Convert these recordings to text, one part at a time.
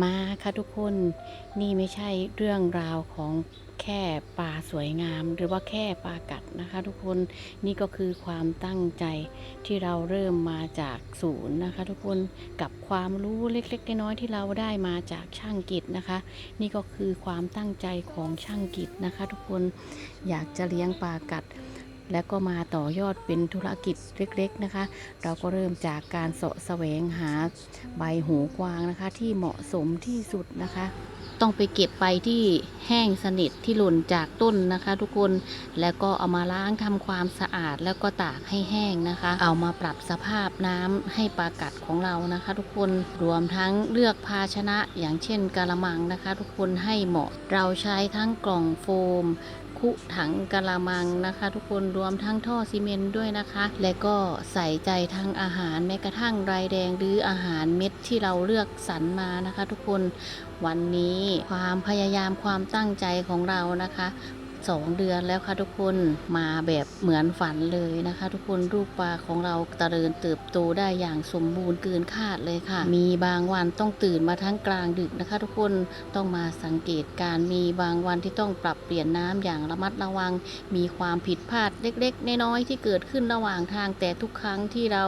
มาค่ะทุกคนนี่ไม่ใช่เรื่องราวของแค่ปลาสวยงาม หรือว่าแค่ปลากัดนะคะ ทุกคนนี่ก็คือความตั้งใจที่เราเริ่มมาจากศูนย์นะคะ ทุกคนกับความรู้เล็กๆน้อยๆที่เราได้มาจากช่างกิจนะคะ นี่ก็คือความตั้งใจของช่างกิจนะคะ ทุกคนอยากจะเลี้ยงปลากัด แล้วก็มาต่อยอดเป็นธุรกิจเล็กๆนะคะ เราก็เริ่มจากการเสาะแสวงหาใบหูกวางนะคะ ที่เหมาะสมที่สุดนะคะ ต้องไปเก็บไปที่แห้งสนิทที่หล่นจากต้นนะคะ ทุกคนแล้วก็เอามาล้างทำความสะอาดแล้วก็ตากให้แห้งนะคะ เอามาปรับสภาพน้ำให้ปลากัดของเรานะคะ ทุกคนรวมทั้งเลือกภาชนะอย่างเช่นกะละมังนะคะ ทุกคนให้เหมาะเราใช้ทั้งกล่องโฟม คุถังกะละมังนะคะ ทุกคนรวมทั้งท่อซีเมนต์ด้วยนะคะ และก็ใส่ใจทั้งอาหารแม้กระทั่งรายแดงหรืออาหารเม็ดที่เราเลือกสรรมานะคะ ทุกคนวันนี้ความพยายามความตั้งใจของเรานะคะ สองเดือนแล้วค่ะทุกคนมาแบบเหมือนฝันเลยนะคะ ทุกคนรูปปลาของเราเจริญเติบโตได้อย่างสมบูรณ์เกินคาดเลยค่ะ มีบางวันต้องตื่นมาทั้งกลางดึกนะคะ ทุกคนต้องมาสังเกตการณ์มีบางวันที่ต้องปรับเปลี่ยนน้ำอย่างระมัดระวัง มีความผิดพลาดเล็กๆน้อยๆที่เกิดขึ้นระหว่างทางแต่ทุกครั้งที่เรา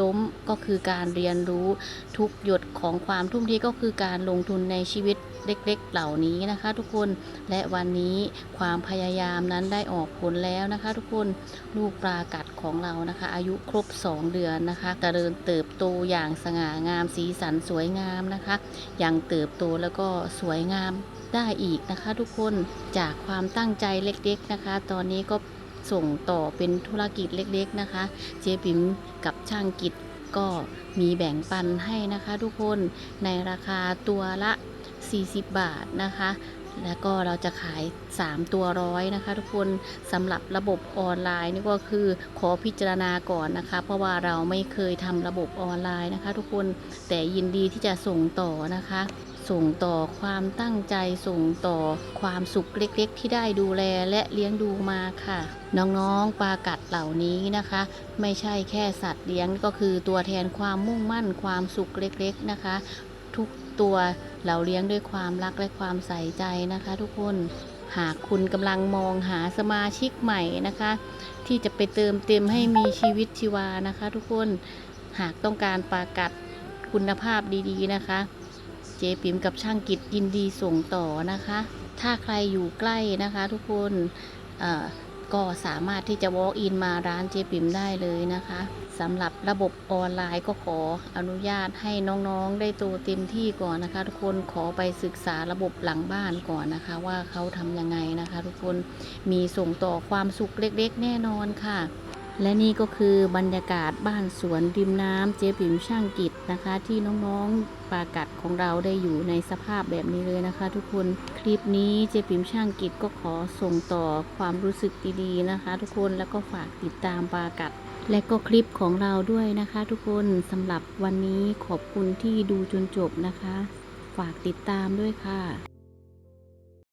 ล้มก็คือการเรียนรู้ทุกหยดของความทุ่มเทก็คือการลงทุนในชีวิต เล็กๆเหล่านี้นะคะ ทุกคนและวันนี้ความพยายามนั้นได้ออกผลแล้วนะคะ ทุกคนลูกปลากัดของเรานะคะ อายุครบ 2 เดือนนะคะเริญเติบโตอย่างสง่างามสีสันสวยงามนะคะอยังเติบโตแล้วก็สวยงามได้อีกนะคะ ทุกคนจากความตั้งใจเล็กๆนะคะ ตอนนี้ก็ส่งต่อเป็นธุรกิจเล็กๆนะคะ เจ๊ปิ๋มกับช่างกิจก็มีแบ่งปันให้นะคะทุกคนในราคาตัวละ 40 บาทนะคะ แล้วก็เราจะขาย 3 ตัวร้อยนะคะ ทุกคนสำหรับระบบออนไลน์นี่ก็คือขอพิจารณาก่อนนะคะ เพราะว่าเราไม่เคยทำระบบออนไลน์นะคะ ทุกคนแต่ยินดีที่จะส่งต่อนะคะส่งต่อความตั้งใจส่งต่อความสุขเล็กๆ ที่ได้ดูแลและเลี้ยงดูมาค่ะ น้องๆปลากัดเหล่านี้นะคะ ไม่ใช่แค่สัตว์เลี้ยงก็คือตัวแทนความมุ่งมั่นความสุขเล็กๆนะคะ ทุกตัวเราเลี้ยงด้วยความรักและความใส่ใจนะคะ ทุกคนหากคุณกำลังมองหาสมาชิกใหม่นะคะ ที่จะไปเติมเต็มให้มีชีวิตชีวานะคะ ทุกคนหากต้องการปากัดคุณภาพดีๆนะคะ เจ๊ปิ๋มกับช่างกิจยินดีส่งต่อนะคะ ถ้าใครอยู่ใกล้นะคะ ทุกคนเอ่อ ก็สามารถที่จะ walk in มาร้านเจ๊ปิมได้เลยนะคะสำหรับระบบออนไลน์ก็ขออนุญาตให้น้องๆได้ตัวเต็มที่ก่อนนะคะ ทุกคนขอไปศึกษาระบบหลังบ้านก่อนนะคะ ว่าเขาทำยังไงนะคะ ทุกคนมีส่งต่อความสุขเล็กๆ แน่นอนค่ะ และนี่ก็คือบรรยากาศบ้านสวนริมน้ำเจ๊ปิ๋มช่างกิจนะคะ ที่น้องๆปากัดของเราได้อยู่ในสภาพแบบนี้เลยนะคะ ทุกคนคลิปนี้เจ๊ปิ๋มช่างกิจก็ขอส่งต่อความรู้สึกดีๆนะคะ ทุกคนแล้วก็ฝากติดตามปากัด และก็คลิปของเราด้วยนะคะ ทุกคนสำหรับวันนี้ขอบคุณที่ดูจนจบนะคะ ฝากติดตามด้วยค่ะ